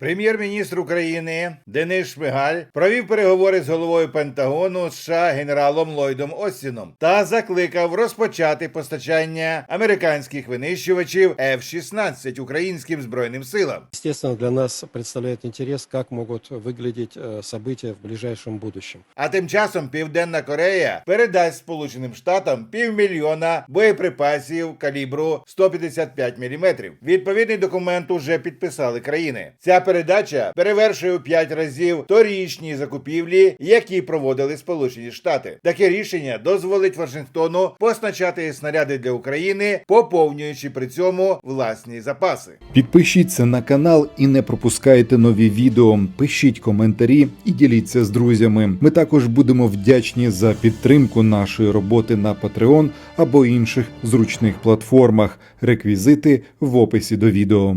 Прем'єр-міністр України Денис Шмигаль провів переговори з головою Пентагону США генералом Ллойдом Остіном та закликав розпочати постачання американських винищувачів F-16 українським збройним силам. Естественно, для нас представляет интерес, как могут выглядеть э, события в ближайшем будущем. А тим часом Південна Корея передасть Сполученим Штатам півмільйона боєприпасів калібру 155 мм. Відповідний документ уже підписали країни. Ця передача перевершує у 5 разів торічні закупівлі, які проводили Сполучені Штати. Таке рішення дозволить Вашингтону постачати снаряди для України, поповнюючи при цьому власні запаси. Підпишіться на канал і не пропускайте нові відео. Пишіть коментарі і діліться з друзями. Ми також будемо вдячні за підтримку нашої роботи на Patreon або інших зручних платформах. Реквізити в описі до відео.